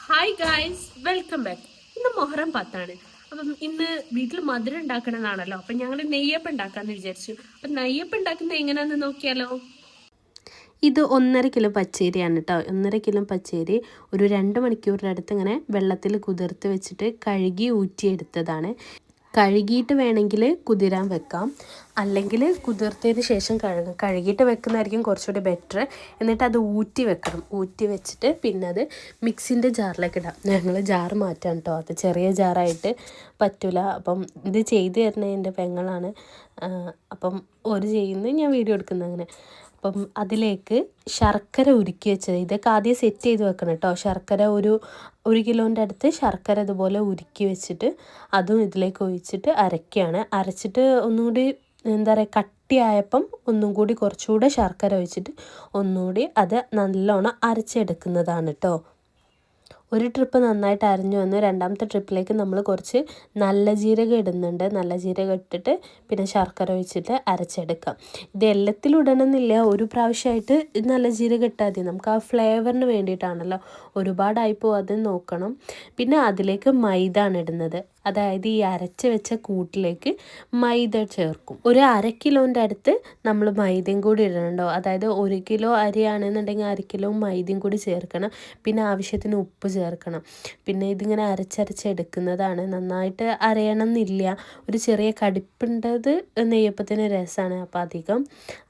Hi guys welcome back ഇന്ന് മൊഹറം പത്താണ്. അപ്പം ഇന്ന് വീട്ടിൽ മധുരം ഉണ്ടാക്കണമെന്നാണല്ലോ അപ്പം ഞങ്ങൾ നെയ്യപ്പം ഉണ്ടാക്കാന്ന് വിചാരിച്ചു. അപ്പം നെയ്യപ്പം ഉണ്ടാക്കുന്നത് എങ്ങനെയാണെന്ന് നോക്കിയാലോ? ഇത് ഒന്നര കിലോ പച്ചേരിയാണ് കേട്ടോ ഒന്നര കിലോ പച്ചേരി ഒരു രണ്ട് മണിക്കൂറിന്റെ അടുത്ത് ഇങ്ങനെ വെള്ളത്തിൽ കുതിർത്ത് വെച്ചിട്ട് കഴുകി ഊറ്റിയെടുത്തതാണ്. കഴുകിയിട്ട് വേണമെങ്കിൽ കുതിരാൻ വെക്കാം. അല്ലെങ്കിൽ കുതിർത്തതിന് ശേഷം കഴുകാം കഴുകിയിട്ട് വെക്കുന്നതായിരിക്കും കുറച്ചുകൂടി ബെറ്റർ എന്നിട്ട് അത് ഊറ്റി വെക്കണം. ഊറ്റി വെച്ചിട്ട് പിന്നെ അത് മിക്സിന്റെ ജാറിലേക്ക് ഇടാം. ഞങ്ങൾ ജാർ മാറ്റാം കേട്ടോ അത് ചെറിയ ജാറായിട്ട് പറ്റില്ല അപ്പം ഇത് ചെയ്തു തരുന്നത് എന്റെ പെങ്ങളാണ് അപ്പം ഒരു ചെയ്യുന്നത് ഞാൻ വീഡിയോ എടുക്കുന്നത് അങ്ങനെ. അപ്പം അതിലേക്ക് ശർക്കര ഉരുക്കി വെച്ചത്. ഇതൊക്കെ ആദ്യം സെറ്റ് ചെയ്ത് വെക്കണം കേട്ടോ. ശർക്കര ഒരു ഒരു കിലോന്റെ അടുത്ത് ശർക്കര ഇതുപോലെ ഉരുക്കി വെച്ചിട്ട് അതും ഇതിലേക്ക് ഒഴിച്ചിട്ട് അരയ്ക്കുകയാണ്. അരച്ചിട്ട് ഒന്നുകൂടി എന്താ പറയുക കട്ടിയായപ്പം ഒന്നും കൂടി കുറച്ചുകൂടെ ശർക്കര ഒഴിച്ചിട്ട് ഒന്നുകൂടി അത് നല്ലോണം അരച്ചെടുക്കുന്നതാണ് കേട്ടോ. ഒരു ട്രിപ്പ് നന്നായിട്ട് അരിഞ്ഞു വന്നു രണ്ടാമത്തെ ട്രിപ്പിലേക്ക് നമ്മൾ കുറച്ച് നല്ല ജീരകം ഇടുന്നുണ്ട്. നല്ല ജീരകം ഇട്ടിട്ട് പിന്നെ ശർക്കര ഒഴിച്ചിട്ട് അരച്ചെടുക്കാം. ഇത് എല്ലാത്തിലും ഇടണമെന്നില്ല. ഒരു പ്രാവശ്യമായിട്ട് നല്ല ജീരകം ഇട്ടാൽ മതി. നമുക്ക് ആ ഫ്ലേവറിന് വേണ്ടിയിട്ടാണല്ലോ ഒരുപാടായിപ്പോൾ അത് നോക്കണം. പിന്നെ അതിലേക്ക് മൈദ ആണ് ഇടുന്നത്. അതായത് ഈ അരച്ച് വെച്ച കൂട്ടിലേക്ക് മൈദ ചേർക്കും. ഒരു അര കിലോന്റെ അടുത്ത് നമ്മൾ മൈദയും കൂടി ഇടണുണ്ടോ? അതായത് ഒരു കിലോ അരിയാണെന്നുണ്ടെങ്കിൽ അര കിലോ മൈദയും കൂടി ചേർക്കണം. പിന്നെ ആവശ്യത്തിന് ഉപ്പ് ചേർക്കണം. പിന്നെ ഇതിങ്ങനെ അരച്ചരച്ചെടുക്കുന്നതാണ് നന്നായിട്ട് അരയണം എന്നില്ല ഒരു ചെറിയ കടുപ്പുണ്ടത് നെയ്യപ്പത്തിന് രസമാണ് അപ്പോൾ അധികം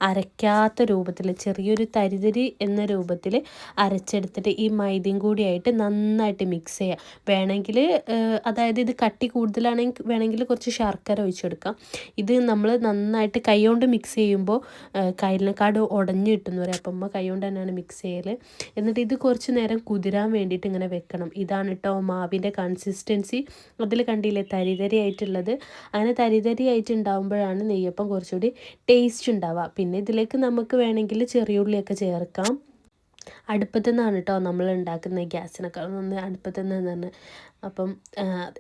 അരയ്ക്കാത്ത രൂപത്തിൽ ചെറിയൊരു തരിതരി എന്ന രൂപത്തിൽ അരച്ചെടുത്തിട്ട് ഈ മൈദയും കൂടിയായിട്ട് നന്നായിട്ട് മിക്സ് ചെയ്യുക വേണമെങ്കിൽ അതായത് ഇത് കട്ടി കൂടുതലാണെങ്കിൽ വേണമെങ്കിൽ കുറച്ച് ശർക്കര ഒഴിച്ചെടുക്കാം. ഇത് നമ്മൾ നന്നായിട്ട് കൈകൊണ്ട് മിക്സ് ചെയ്യുമ്പോൾ കയ്യിലിനെക്കാട് ഉടഞ്ഞു കിട്ടുന്നു പറയാം അപ്പം അമ്മ കൈകൊണ്ട് തന്നെയാണ് മിക്സ് ചെയ്യൽ എന്നിട്ട് ഇത് കുറച്ച് നേരം കുതിരാൻ വേണ്ടിയിട്ട് ഇങ്ങനെ വെക്കണം. ഇതാണ് കേട്ടോ മാവിന്റെ കൺസിസ്റ്റൻസി അതിൽ കണ്ടില്ലേ തരിതരി ആയിട്ടുള്ളത് അങ്ങനെ തരിതരി ആയിട്ട് ഉണ്ടാകുമ്പോഴാണ് നെയ്യപ്പം കുറച്ചുകൂടി ടേസ്റ്റ് ഉണ്ടാവുക. പിന്നെ ഇതിലേക്ക് നമുക്ക് വേണമെങ്കിൽ ചെറിയുള്ളിയൊക്കെ ചേർക്കാം. അടുപ്പത്തു നിന്നാണ് കേട്ടോ നമ്മൾ ഉണ്ടാക്കുന്നത് ഗ്യാസിനേക്കാൾ നന്ന് അടുപ്പത്തു നിന്നാണ് അപ്പം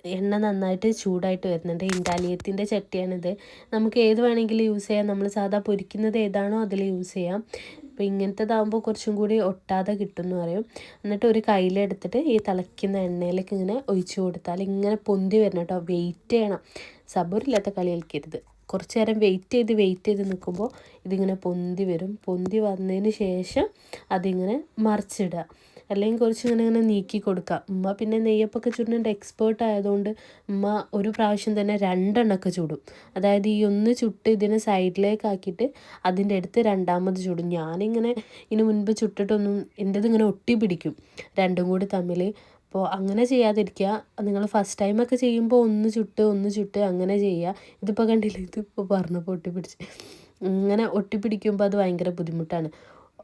എണ്ണ നന്നായിട്ട് ചൂടായിട്ട് വരുന്നുണ്ട്. ഇൻഡാലിയത്തിന്റെ ചട്ടിയാണിത്. നമുക്ക് ഏത് വേണമെങ്കിലും യൂസ് ചെയ്യാം. നമ്മൾ സാധാ പൊരിക്കുന്നത് ഏതാണോ അതിൽ യൂസ് ചെയ്യാം. അപ്പോൾ ഇങ്ങനത്തേതാകുമ്പോൾ കുറച്ചും കൂടി ഒട്ടാതെ കിട്ടും എന്ന് പറയും. എന്നിട്ട് ഒരു കയ്യിലെടുത്തിട്ട് ഈ തിളയ്ക്കുന്ന എണ്ണയിലേക്ക് ഇങ്ങനെ ഒഴിച്ചു കൊടുത്താൽ ഇങ്ങനെ പൊന്തി വരണം കേട്ടോ വെയിറ്റ് ചെയ്യണം. സബൂറില്ലാത്ത കളി കളിക്കരുത് കുറച്ച് നേരം വെയിറ്റ് ചെയ്ത് വെയിറ്റ് ചെയ്ത് നിൽക്കുമ്പോൾ ഇതിങ്ങനെ പൊന്തി വരും. പൊന്തി വന്നതിന് ശേഷം അതിങ്ങനെ മറിച്ചിടുക. അല്ലെങ്കിൽ കുറച്ച് ഇങ്ങനെ ഇങ്ങനെ നീക്കി കൊടുക്കുക. ഉമ്മ പിന്നെ നെയ്യപ്പൊക്കെ ചുടുന്നുണ്ട് എക്സ്പേർട്ട് ആയതുകൊണ്ട് ഉമ്മ ഒരു പ്രാവശ്യം തന്നെ രണ്ടെണ്ണമൊക്കെ ചുടും. അതായത് ഈ ഒന്ന് ചുട്ട് ഇതിനെ സൈഡിലേക്കാക്കിയിട്ട് അതിന്റെ അടുത്ത് രണ്ടാമത് ചുടും. ഞാനിങ്ങനെ ഇതിന് മുൻപ് ചുട്ടിട്ടൊന്നും എന്റെത് ഇങ്ങനെ ഒട്ടി പിടിക്കും. രണ്ടും കൂടി തമ്മിൽ അപ്പോൾ അങ്ങനെ ചെയ്യാതിരിക്കുക. നിങ്ങൾ ഫസ്റ്റ് ടൈമൊക്കെ ചെയ്യുമ്പോൾ ഒന്ന് ചുട്ട് ഒന്ന് ചുട്ട് അങ്ങനെ ചെയ്യുക. ഇതിപ്പോൾ കണ്ടില്ല? ഇതിപ്പോൾ പറഞ്ഞപ്പോൾ ഒട്ടിപ്പിടിച്ച് ഇങ്ങനെ ഒട്ടിപ്പിടിക്കുമ്പോൾ അത് ഭയങ്കര ബുദ്ധിമുട്ടാണ്.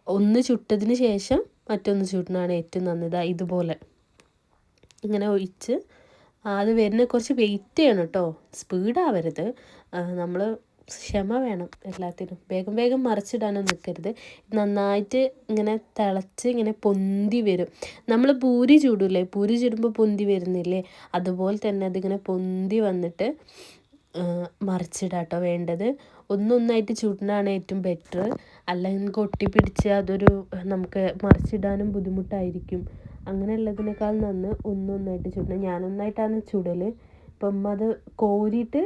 ഒന്ന് ചുട്ടതിന് ശേഷം മറ്റൊന്ന് ചുടുന്നതാണ് ഏറ്റവും നന്നത് ഇതുപോലെ. ഇങ്ങനെ ഒഴിച്ച്. അത് വരുന്ന കുറച്ച് വെയിറ്റ് ചെയ്യണം കേട്ടോ. സ്പീഡാവരുത് നമ്മൾ ക്ഷമ വേണം എല്ലാത്തിനും. വേഗം വേഗം മറിച്ചിടാനൊന്നും നിൽക്കരുത്. നന്നായിട്ട് ഇങ്ങനെ തിളച്ച് ഇങ്ങനെ പൊന്തി വരും. നമ്മൾ പൂരി ചൂടില്ലേ പൂരി ചൂടുമ്പോൾ പൊന്തി വരുന്നില്ലേ? അതുപോലെ തന്നെ അതിങ്ങനെ പൊന്തി വന്നിട്ട് മറിച്ചിടാട്ടോ വേണ്ടത്. ഒന്നൊന്നായിട്ട് ചൂടുന്നതാണ് ഏറ്റവും ബെറ്റർ അല്ലെങ്കിൽ ഒട്ടിപ്പിടിച്ച് അതൊരു നമുക്ക് മറിച്ചിടാനും ബുദ്ധിമുട്ടായിരിക്കും. അങ്ങനെയുള്ളതിനേക്കാൾ നന്ന് ഒന്നൊന്നായിട്ട് ചുടണം. ഞാനൊന്നായിട്ടാണ് ചുടൽ ഇപ്പം അത് കോരിയിട്ട്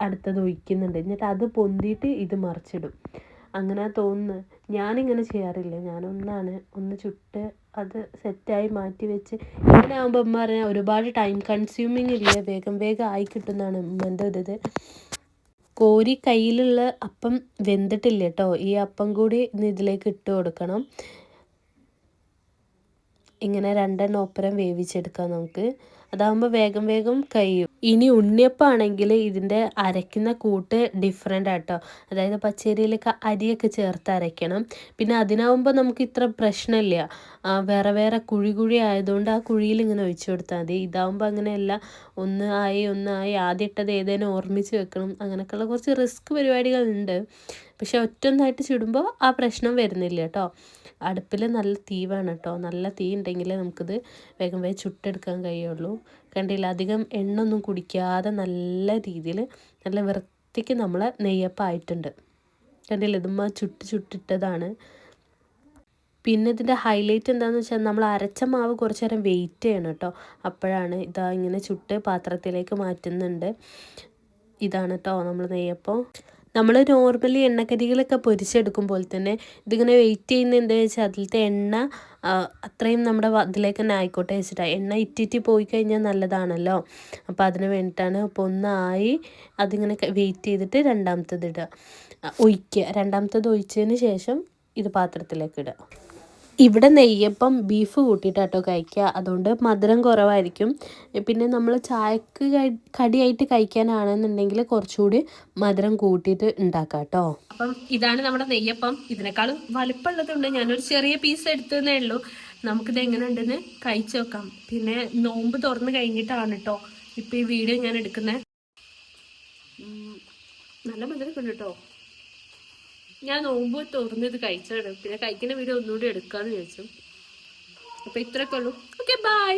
അടുത്തത് ഒഴിക്കുന്നുണ്ട്. എന്നിട്ട് അത് പൊന്തിയിട്ട് ഇത് മറിച്ചിടും. അങ്ങനെ തോന്നുന്നു. ഞാനിങ്ങനെ ചെയ്യാറില്ല. ഞാനൊന്നാണ് ഒന്ന് ചുട്ട് അത് സെറ്റായി മാറ്റി വെച്ച് ഇങ്ങനെ ആകുമ്പോൾ ഉമ്മ പറഞ്ഞാൽ ഒരുപാട് ടൈം കൺസ്യൂമിങ് ഇല്ല? വേഗം വേഗം ആയി കിട്ടുന്നതാണ് ഉമ്മന്റെ ഒരു ഇത്. കോരി കയ്യിലുള്ള അപ്പം വെന്തിട്ടില്ല കേട്ടോ. ഈ അപ്പം കൂടി ഇതിലേക്ക് ഇട്ട് കൊടുക്കണം. ഇങ്ങനെ രണ്ടെണ്ണം ഒപ്പരം വേവിച്ചെടുക്കാം നമുക്ക്. അതാകുമ്പോൾ വേഗം വേഗം കഴിയും. ഇനി ഉണ്ണിയപ്പാണെങ്കിൽ ഇതിന്റെ അരയ്ക്കുന്ന കൂട്ട് ഡിഫറെന്റ് ആട്ടോ. അതായത് പച്ചരിയിലൊക്കെ അരിയൊക്കെ ചേർത്ത് അരയ്ക്കണം. പിന്നെ അതിനാവുമ്പോൾ നമുക്ക് ഇത്ര പ്രശ്നമില്ല. വേറെ വേറെ കുഴി കുഴി ആയതുകൊണ്ട് ആ കുഴിയിൽ ഇങ്ങനെ ഒഴിച്ചു കൊടുത്താൽ മതി. ഇതാവുമ്പോൾ അങ്ങനെയല്ല. ഒന്ന് ആയി ഒന്നായി ആദ്യം ഇട്ടത് ഏതേനും ഓർമ്മിച്ച് വെക്കണം. അങ്ങനെയൊക്കെയുള്ള കുറച്ച് റിസ്ക് പരിപാടികളുണ്ട്. പക്ഷെ ഒറ്റൊന്നായിട്ട് ചുടുമ്പോൾ ആ പ്രശ്നം വരുന്നില്ല കേട്ടോ. അടുപ്പിൽ നല്ല തീ വേണം കേട്ടോ. നല്ല തീ ഉണ്ടെങ്കിലേ നമുക്കിത് വേഗം വേഗം ചുട്ടെടുക്കാൻ കഴിയുള്ളൂ. കണ്ടില്ല? അധികം എണ്ണ ഒന്നും കുടിക്കാതെ നല്ല രീതിയിൽ നല്ല വൃത്തിക്ക് നമ്മൾ നെയ്യപ്പം ആയിട്ടുണ്ട് കണ്ടില്ല? ഇതുമ്മ ചുട്ട് ചുട്ടിട്ടതാണ്. പിന്നെ ഇതിന്റെ ഹൈലൈറ്റ് എന്താണെന്ന് വെച്ചാൽ നമ്മൾ അരച്ച മാവ് കുറച്ച് നേരം വെയിറ്റ് ചെയ്യണം കേട്ടോ അപ്പോഴാണ് ഇതാ ഇങ്ങനെ ചുട്ട് പാത്രത്തിലേക്ക് മാറ്റുന്നുണ്ട്. ഇതാണ് കേട്ടോ നമ്മൾ നെയ്യപ്പം. നമ്മൾ നോർമലി എണ്ണക്കരികളൊക്കെ പൊരിച്ചെടുക്കും പോലെ തന്നെ ഇതിങ്ങനെ വെയിറ്റ് ചെയ്യുന്ന എന്താ വെച്ചാൽ അതിലത്തെ എണ്ണ അത്രയും നമ്മുടെ അതിലേക്ക് തന്നെ ആയിക്കോട്ടെ വെച്ചിട്ടാണ് എണ്ണ ഇറ്റിറ്റി പോയി കഴിഞ്ഞാൽ നല്ലതാണല്ലോ. അപ്പോൾ അതിന് വേണ്ടിയിട്ടാണ് അപ്പോൾ ഒന്നായി അതിങ്ങനെ വെയിറ്റ് ചെയ്തിട്ട് രണ്ടാമത്തത് ഇടുക. ഒഴിക്കുക. രണ്ടാമത്തത് ഒഴിച്ചതിന് ശേഷം ഇത് പാത്രത്തിലേക്ക് ഇടുക. ഇവിടെ നെയ്യപ്പം ബീഫ് കൂട്ടിയിട്ടാട്ടോ കഴിക്കുക. അതുകൊണ്ട് മധുരം കുറവായിരിക്കും. പിന്നെ നമ്മൾ ചായക്ക് കടിയായിട്ട് കഴിക്കാനാണെന്നുണ്ടെങ്കിൽ കുറച്ചുകൂടി മധുരം കൂട്ടിയിട്ട് ഉണ്ടാക്കാം കേട്ടോ. അപ്പം ഇതാണ് നമ്മുടെ നെയ്യപ്പം. ഇതിനേക്കാളും വലിപ്പമുള്ളതുണ്ട്. ഞാനൊരു ചെറിയ പീസ് എടുത്തതേ ഉള്ളൂ. നമുക്കിത് എങ്ങനെ ഉണ്ടെന്ന് കഴിച്ചു നോക്കാം. പിന്നെ നോമ്പ് തുറന്ന് കഴിഞ്ഞിട്ടാണ് കേട്ടോ ഇപ്പം ഈ വീഡിയോ ഞാൻ എടുക്കുന്നത്. നല്ല മധുരം ഉണ്ട് കേട്ടോ. ഞാൻ നോമ്പ് തുറന്ന് ഇത് കഴിച്ചാണ്. പിന്നെ കഴിക്കുന്ന വീഡിയോ ഒന്നുകൂടി എടുക്കാന്ന് വിചാരിച്ചു. അപ്പൊ ഇത്രയൊക്കെ ഉള്ളൂ. Okay bye